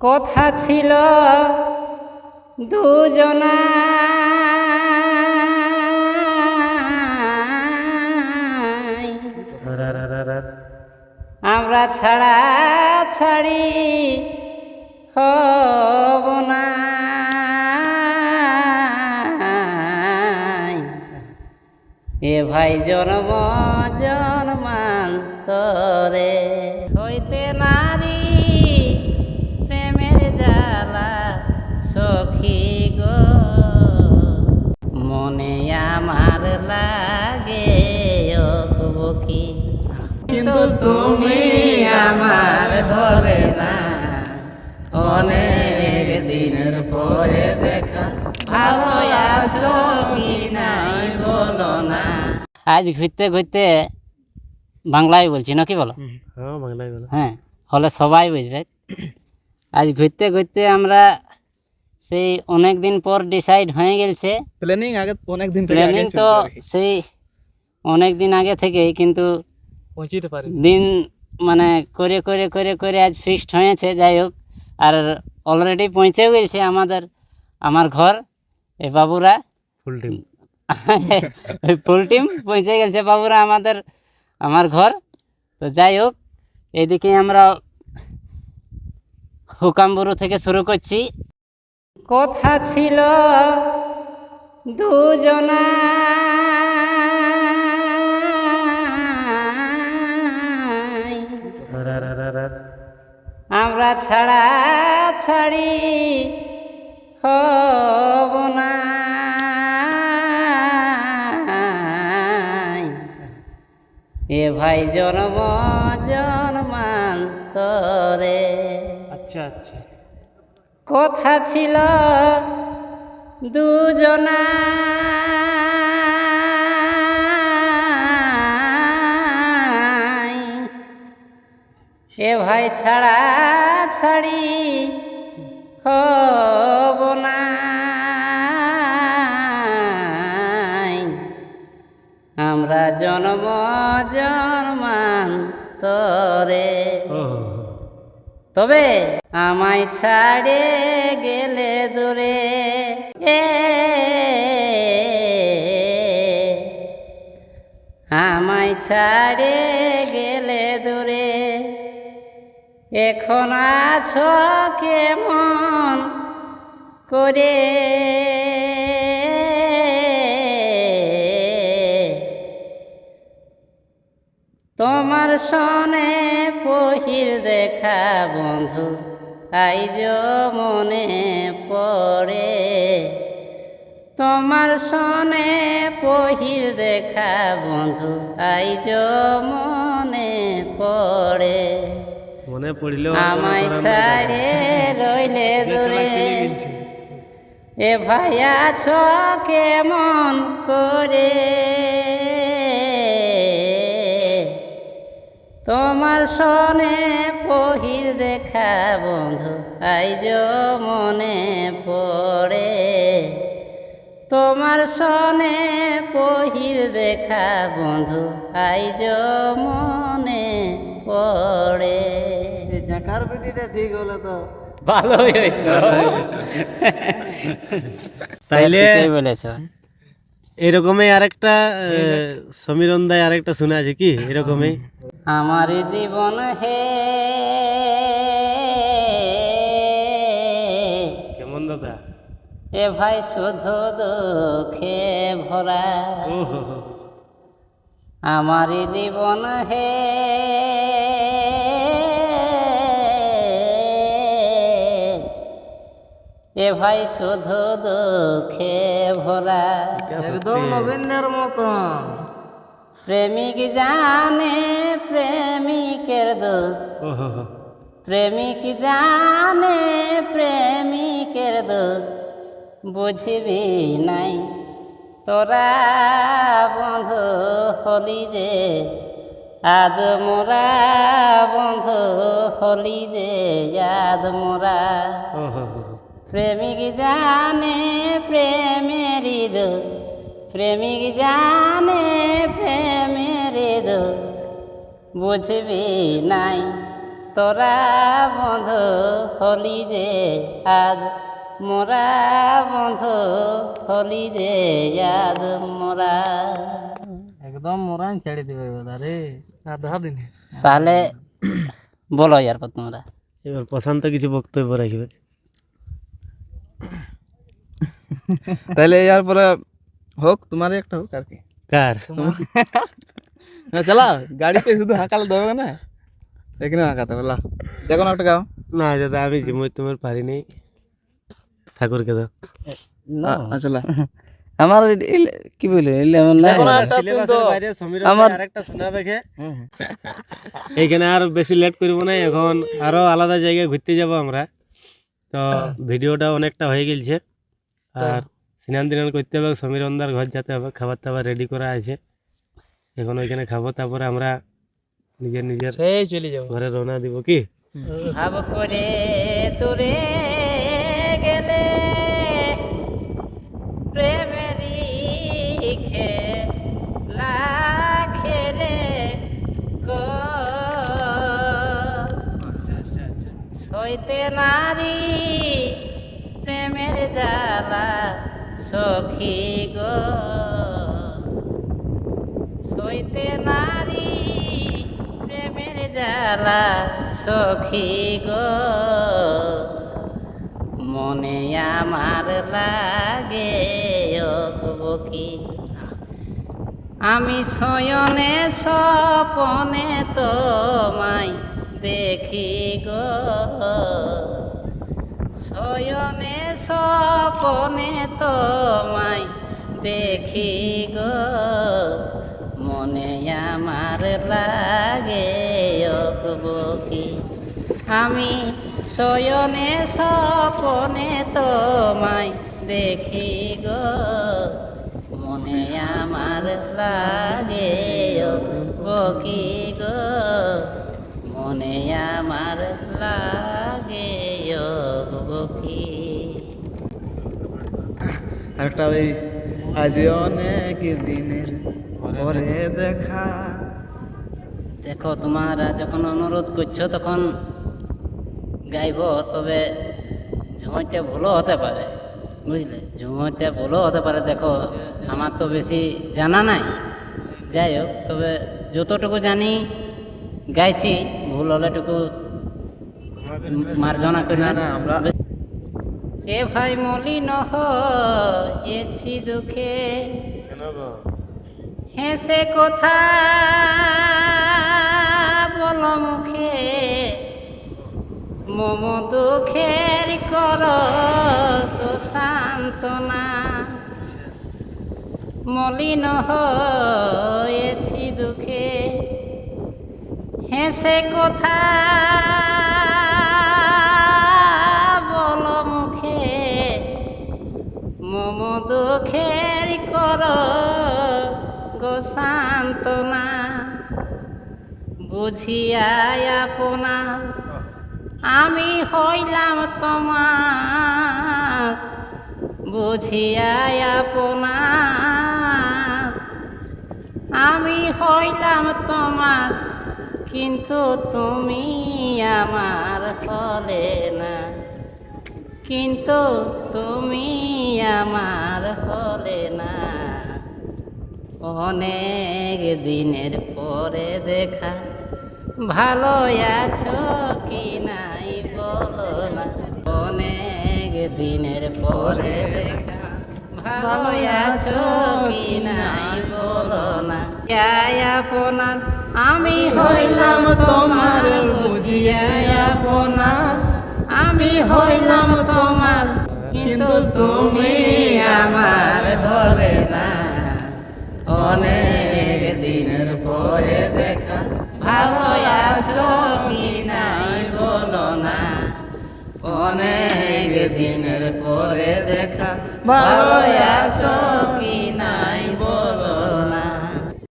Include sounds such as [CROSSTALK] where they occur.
কথা ছিল দুজনা। আমরা ছাড়া ছাড়ি হব না। এ ভাই জন্ম জন্মান্তরে হইতে নারী সখী গো। মনে আমার লাগে বকি কিন্তু তুমি আমার ঘরে না। অনেক দিনের পরে দেখা। ভালো আছো কি নাই বলো না। আজ ঘুরতে ঘুরতে বাংলায় বলছি না কি বলো হ্যাঁ বাংলায় বলো। হ্যাঁ হলে সবাই বুঝবে। আজ ঘুরতে ঘুরতে আমরা সেই অনেক দিন পর ডিসাইড হয়ে গেছে প্ল্যানিং আগে অনেক দিন থেকে প্ল্যানিং তো সেই অনেক দিন আগে থেকেই কিন্তু পৌঁছিতে পারি দিন মানে করে করে করে করে আজ ফিক্সড হয়েছে যাই হোক। আর অলরেডি পৌঁছেও গেছে আমাদের আমার ঘর এ বাবুরা। ফুল টিম [LAUGHS] ওই ফুল টিম পৌঁছে গেছে বাবুরা আমাদের আমার ঘর। তো যাই হোক এদিকে আমরা হুকামবুরু থেকে শুরু করছি। কথা ছিল দুজনা। আমরা ছাড়া ছাড়ি হব না। এ ভাই জন্ম জন্মান্তরে। আচ্ছা আচ্ছা। কথা ছিল দুজনা। এ ভাই ছাড়া ছাড়ি হব না। আমরা জন্ম জন্মান্তরে। তবে আমায় ছাড়ে গেলে দূরে এ আমায় ছাড়ে গেলে দূরে এখন আছো কেমন করে? তোমার সনে পহির দেখা বন্ধু আইজ মনে পড়ে। তোমার সনে পহির দেখা বন্ধু আইজ মনে পড়ে। মনে পড়িল আমায় ছাড়ে রইলে দূরে। এ ভাইয়া আছো কেমন করে? তোমার সনে পহির দেখা বন্ধু আইজ মনে পড়ে। তোমার সনে পহির দেখা বন্ধু আইজ মনে পড়ে। জাকার পেটিটা ঠিক হলো তো? ভালোই হইতো তাইলে বলেছ। এরকমই আরেকটা সমীরণ দায় আরেকটা শোনা আছে কি? এরকমই। আমার জীবন হে। কেমন দাদা? এ ভাই শুধু দুঃখে ভরা। আমার জীবন হে। এ ভাই শুধু দুঃখে ভরা। সত্যি। নবীনের মতন। প্রেমিক জানে প্রেমিকের দুঃখ। প্রেমিক জানে প্রেমিকের দুঃখ বুঝবি নাই তোরা বন্ধু হলি যে আদ মোরা বন্ধু হলি যে আদ মোরা। প্রেমিক জানে প্রেমের দুঃখ প্রেমিক জানে প্রেমের দুঃখ বুঝবি নাই। তোরা বন্ধু হলি যে আদ মোরা বন্ধু হলি যে আদ মোরা। একদম মোরান ছেড়ে দিবে রে। আধা দিন। তাহলে বলো এরপর তোমরা। এবার প্রশান্ত কিছু বক্তব্য রাখবে। তাহলে এর পরে হোক তোমার একটা হোক আর কি। কার? না চালাও গাড়িতে শুধু হাঁকালে দেবে না। এখানে হাঁকাতে হবে লা। যে কোনো একটা গাও। না দাদা আমি জিমই তোমার পারিনি ঠাকুরকে দাও। আচ্ছা লা আমার কি বলে না বাইরে আরেকটা শোনাবে খে এইখানে আর বেশি লেট করব না এখন আরও আলাদা জায়গায় ঘুরতে যাব আমরা। তো ভিডিওটা অনেকটা হয়ে গেছে আর স্নান দিনান করতে হবে সমীর অন্দার ঘর যেতে হবে খাবার টাবার রেডি করা আছে। এখন ওইখানে খাব তারপরে আমরা নিজের নিজের চলে যাব। ঘরে রওনা দিব কি? ভাব করে দূরে গেলে প্রেমেরই খেলা খেলে সইতে নারী প্রেমের জ্বালা সখী গো। সইতে নারী প্রেমের জ্বালা সখী গো। মনে আমার লাগে বকি। আমি শয়নে স্বপনে তোমায় দেখি গো। শয়নে স্বপনে তোমায় দেখি গো। মনে আমার লাগে বকি। আমি শয়নে স্বপনে তোমায় দেখি গো। মনে আমার লাগে বকি গো। মনে আমার লাগে বকি। একটা ওই আজ অনেক দিনের পরে দেখা। দেখো। তোমরা যখন অনুরোধ করছ তখন গাইব তবে ঝুঁইটা ভুলও হতে পারে বুঝলে? ঝুঁইটা ভুলও হতে পারে দেখো আমার তো বেশি জানা নাই। যাই হোক তবে যতটুকু জানি গাইছি ভুল হলেটুকু মার্জনা করি। না, আমরা- এ ভাই মলিন এছি দুঃখে। হেসে কথা বল মুখে। মম দুঃখের কর তো সান্ত্বনা। মলিন হয়েছি দুঃখে। হেসে কথা বুঝিয়াই আপনা আমি হইলাম তোমার। বুঝিয়াই আপনা আমি হইলাম তোমার, কিন্তু তুমি আমার হলে না। কিন্তু তুমি আমার হলে না। অনেক দিনের পরে দেখা ভালো আছো কি নাই বলো না? অনেক দিনের পরে ভালো আছো কি নাই বলো না? আপনার আমি হইলাম তোমার বুঝিয়া আপনার আমি হইলাম তোমার কিন্তু তুমি আমার হলে না। অনেক অনেক দিনের পরে দেখা। ভালো আছো। কি